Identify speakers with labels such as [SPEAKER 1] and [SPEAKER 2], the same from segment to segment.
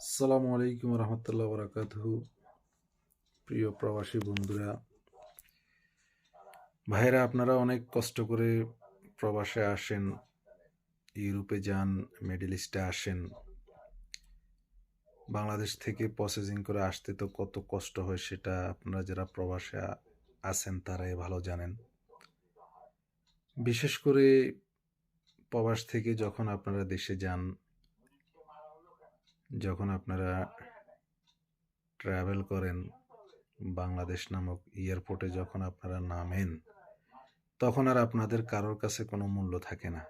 [SPEAKER 1] আসসালামু আলাইকুম রহমতুল্লাহ বরাকাতুহু। প্রিয় প্রবাসী বন্ধুরা ভাইরা আপনারা অনেক কষ্ট করে প্রবাসে আসেন, ইউরোপে যান, মিডল ইস্টে আসেন। বাংলাদেশ থেকে প্রসেসিং করে আসতে তো কত কষ্ট হয় সেটা আপনারা যারা প্রবাসে আছেন তারাই ভালো জানেন। বিশেষ করে প্রবাস থেকে যখন আপনারা দেশে যান যখন আপনারা ট্রাভেল করেন বাংলাদেশ নামক এয়ারপোর্টে যখন আপনারা নামেন, তখন আর আপনাদের কারোর কাছে কোনো মূল্য থাকে না।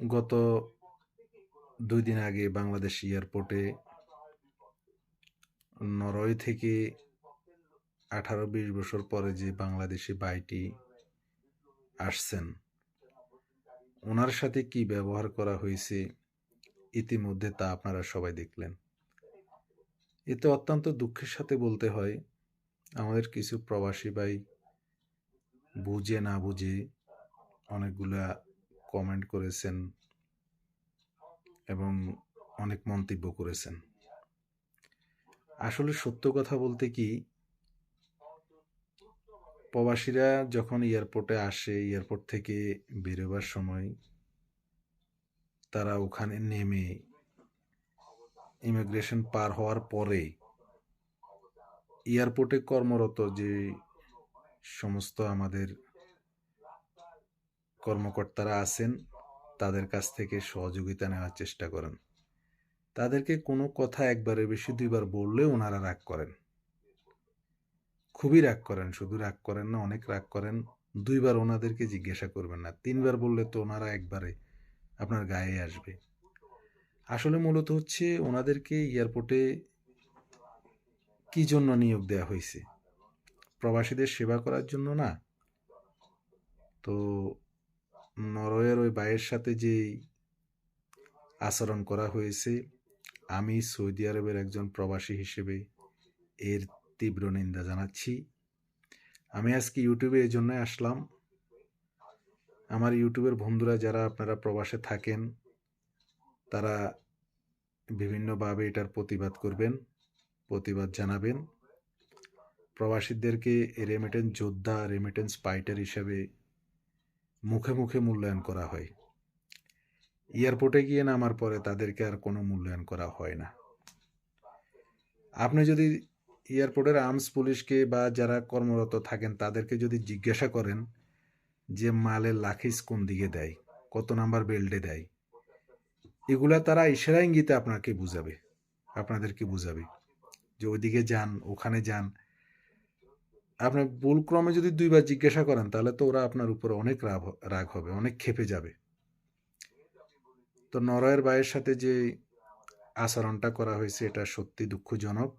[SPEAKER 1] গত দুই দিন আগে বাংলাদেশ এয়ারপোর্টে নরওয়ে থেকে আঠারো বিশ বছর পরে যে বাংলাদেশি ভাইটি আসছেন, ওনার সাথে কি ব্যবহার করা হয়েছে ইতিমধ্যে তা আপনারা সবাই দেখলেন। এতে অত্যন্ত দুঃখের সাথে বলতে হয়, আমাদের কিছু প্রবাসী ভাই বুঝে না বুঝে অনেকগুলা কমেন্ট করেছেন এবং অনেক মন্তব্য করেছেন। আসলে সত্য কথা বলতে কি, প্রবাসীরা যখন এয়ারপোর্টে আসে এয়ারপোর্ট থেকে বেরোবার সময় তারা ওখানে নেমে ইমিগ্রেশন পার হওয়ার পরে এয়ারপোর্টে কর্মরত যে সমস্ত আমাদের কর্মকর্তারা আছেন, তাদের কাছ থেকে সহযোগিতা নেওয়ার চেষ্টা করেন। তাদেরকে কোনো কথা একবারে বেশি দুইবার বললে ওনারা রাগ করেন। খুবই রাগ করেন, শুধু রাগ করেন না, অনেক রাগ করেন। দুইবার ওনাদেরকে জিজ্ঞাসা করবেন না। তিনবার বললে তো ওনারা একবারে আপনার গায়ে আসবে। আসলে মূলত হচ্ছে ওনাদেরকে এয়ারপোর্টে কি জন্য নিয়োগ দেওয়া হয়েছে? প্রবাসীদের সেবা করার জন্য না? তো নরওয়ের ওই ভাইয়ের সাথে যে আচরণ করা হয়েছে, আমি সৌদি আরবের একজন প্রবাসী হিসেবে এর তীব্র নিন্দা জানাচ্ছি। আমি আজকে ইউটিউবে এই জন্যই আসলাম। আমার ইউটিউবের বন্ধুরা যারা আপনারা প্রবাসে থাকেন, তারা বিভিন্নভাবে এটার প্রতিবাদ করবেন, প্রতিবাদ জানাবেন। প্রবাসীদেরকে রেমিটেন্স যোদ্ধা রেমিটেন্স ফাইটার হিসাবে মুখে মুখে মূল্যায়ন করা হয়। এয়ারপোর্টে গিয়ে নামার পরে তাদেরকে আর কোনো মূল্যায়ন করা হয় না। আপনি যদি এয়ারপোর্টের আর্মস পুলিশকে বা যারা কর্মরত থাকেন, তাদেরকে যদি জিজ্ঞাসা করেন যে মালের লাখিস কোন দিকে দেয়, কত নাম্বার বেল্টে দেয়, এগুলা তারা ইশারা ইঙ্গিতে আপনাকে বুঝাবে, আপনাদেরকে বুঝাবে যে ওইদিকে যান, ওখানে যান। আপনি ভুল ক্রমে যদি দুইবার জিজ্ঞাসা করেন, তাহলে তো ওরা আপনার উপরে অনেক রাগ রাগ হবে, অনেক ক্ষেপে যাবে। তো নরয়ের ভাইয়ের সাথে যে আচরণটা করা হয়েছে, এটা সত্যি দুঃখজনক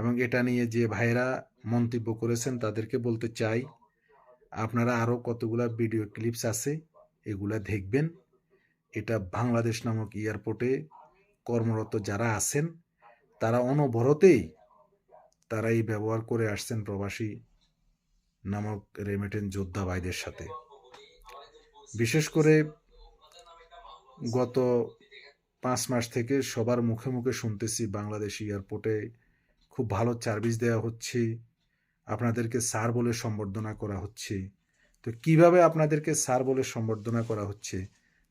[SPEAKER 1] এবং এটা নিয়ে যে ভাইরা মন্তব্য করেছেন, তাদেরকে বলতে চাই আপনারা আরও কতগুলা ভিডিও ক্লিপস আছে, এগুলা দেখবেন। এটা বাংলাদেশ নামক এয়ারপোর্টে কর্মরত যারা আছেন, তারা অনবরতেই তারা এই ব্যবহার করে আসছেন প্রবাসী নামক রেমিটেন্স যোদ্ধা ভাইদের সাথে। বিশেষ করে গত পাঁচ মাস থেকে সবার মুখে মুখে শুনতেছি বাংলাদেশ এয়ারপোর্টে খুব ভালো সার্ভিস দেওয়া হচ্ছে। আপনাদেরকে স্যার বলে সম্বর্ধনা করা হচ্ছে। তো কীভাবে আপনাদেরকে স্যার বলে সম্বর্ধনা করা হচ্ছে,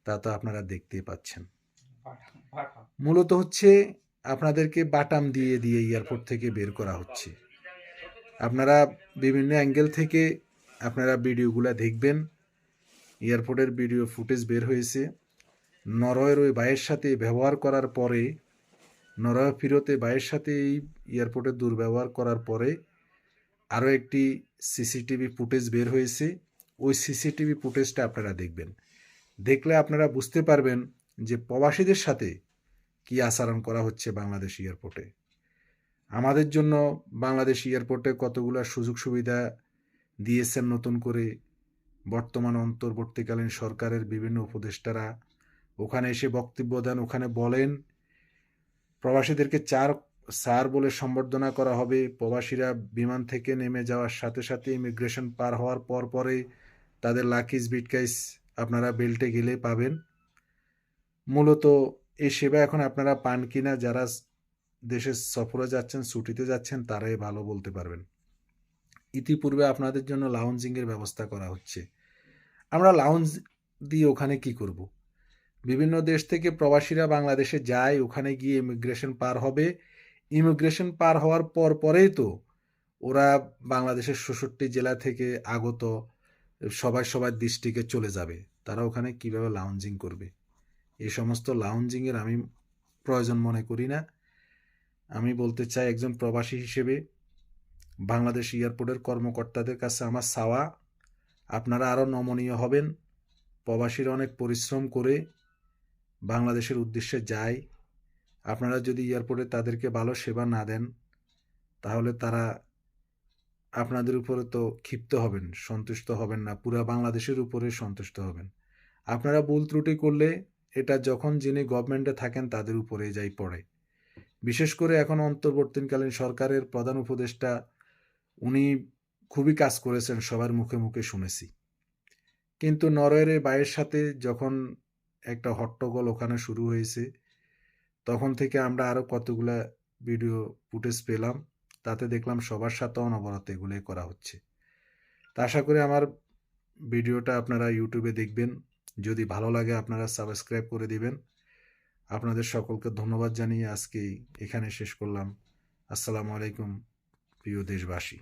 [SPEAKER 1] তা তো আপনারা দেখতেই পাচ্ছেন। মূলত হচ্ছে আপনাদেরকে বাটাম দিয়ে দিয়ে এয়ারপোর্ট থেকে বের করা হচ্ছে। আপনারা বিভিন্ন অ্যাঙ্গেল থেকে আপনারা ভিডিওগুলো দেখবেন। এয়ারপোর্টের ভিডিও ফুটেজ বের হয়েছে। নরয়ের ওই ভাইয়ের সাথে ব্যবহার করার পরে, নরওয়ে ফিরতে ভাইয়ের সাথে এই এয়ারপোর্টে দুর্ব্যবহার করার পরে আরও একটি সিসিটিভি ফুটেজ বের হয়েছে। ওই সিসিটিভি ফুটেজটা আপনারা দেখবেন। দেখলে আপনারা বুঝতে পারবেন যে প্রবাসীদের সাথে কি আচরণ করা হচ্ছে বাংলাদেশ এয়ারপোর্টে। আমাদের জন্য বাংলাদেশ এয়ারপোর্টে কতগুলো সুযোগ সুবিধা দিয়েছেন নতুন করে বর্তমান অন্তর্বর্তীকালীন সরকারের বিভিন্ন উপদেষ্টারা। ওখানে এসে বক্তব্য দেন, ওখানে বলেন, প্রবাসীদেরকে চার স্যার বলে সম্বর্ধনা করা হবে। প্রবাসীরা বিমান থেকে নেমে যাওয়ার সাথে সাথে ইমিগ্রেশন পার হওয়ার পর পরে তাদের লাকিজ বিটকাইস আপনারা বেল্টে গেলে পাবেন। মূলত এই সেবা এখন আপনারা পান কিনা, যারা দেশের সফরে যাচ্ছেন, ছুটিতে যাচ্ছেন, তারাই ভালো বলতে পারবেন। ইতিপূর্বে আপনাদের জন্য লাউঞ্জিংয়ের ব্যবস্থা করা হচ্ছে। আমরা লাউঞ্জ দিয়ে ওখানে কি করব? বিভিন্ন দেশ থেকে প্রবাসীরা বাংলাদেশে যায়, ওখানে গিয়ে ইমিগ্রেশন পার হবে। ইমিগ্রেশন পার হওয়ার পর পরেই তো ওরা বাংলাদেশের ষষট্টি জেলা থেকে আগত সবাই সবার ডিস্ট্রিক্টে চলে যাবে। তারা ওখানে কীভাবে লাউঞ্জিং করবে? এই সমস্ত লাউঞ্জিংয়ের আমি প্রয়োজন মনে করি না। আমি বলতে চাই একজন প্রবাসী হিসেবে বাংলাদেশ এয়ারপোর্টের কর্মকর্তাদের কাছে আমার চাওয়া, আপনারা আরও নমনীয় হবেন। প্রবাসীরা অনেক পরিশ্রম করে বাংলাদেশের উদ্দেশ্যে যায়। আপনারা যদি এয়ারপোর্টে তাদেরকে ভালো সেবা না দেন, তাহলে তারা আপনাদের উপরে তো ক্ষিপ্ত হবেন, সন্তুষ্ট হবেন না, পুরা বাংলাদেশের উপরে সন্তুষ্ট হবেন। আপনারা ভুল ত্রুটি করলে এটা যখন যিনি গভর্নমেন্টে থাকেন তাদের উপরে যাই পড়ে। বিশেষ করে এখন অন্তর্বর্তীকালীন সরকারের প্রধান উপদেষ্টা, উনি খুবই কাজ করেছেন, সবার মুখে মুখে শুনেছি। কিন্তু নরওয়ের এই ভাইয়ের সাথে যখন একটা হট্টগোল ওখানে শুরু হয়েছে তখন থেকে আমরা আরও কতগুলা ভিডিও ফুটেজ পেলাম, তাতে দেখলাম সবার সাথে অনবরত এগুলোই করা হচ্ছে। তা আশা করি আমার ভিডিওটা আপনারা ইউটিউবে দেখবেন। যদি ভালো লাগে আপনারা সাবস্ক্রাইব করে দিবেন। আপনাদের সকলকে ধন্যবাদ জানিয়ে আজকে এখানে শেষ করলাম। আসসালামু আলাইকুম, প্রিয় দেশবাসী।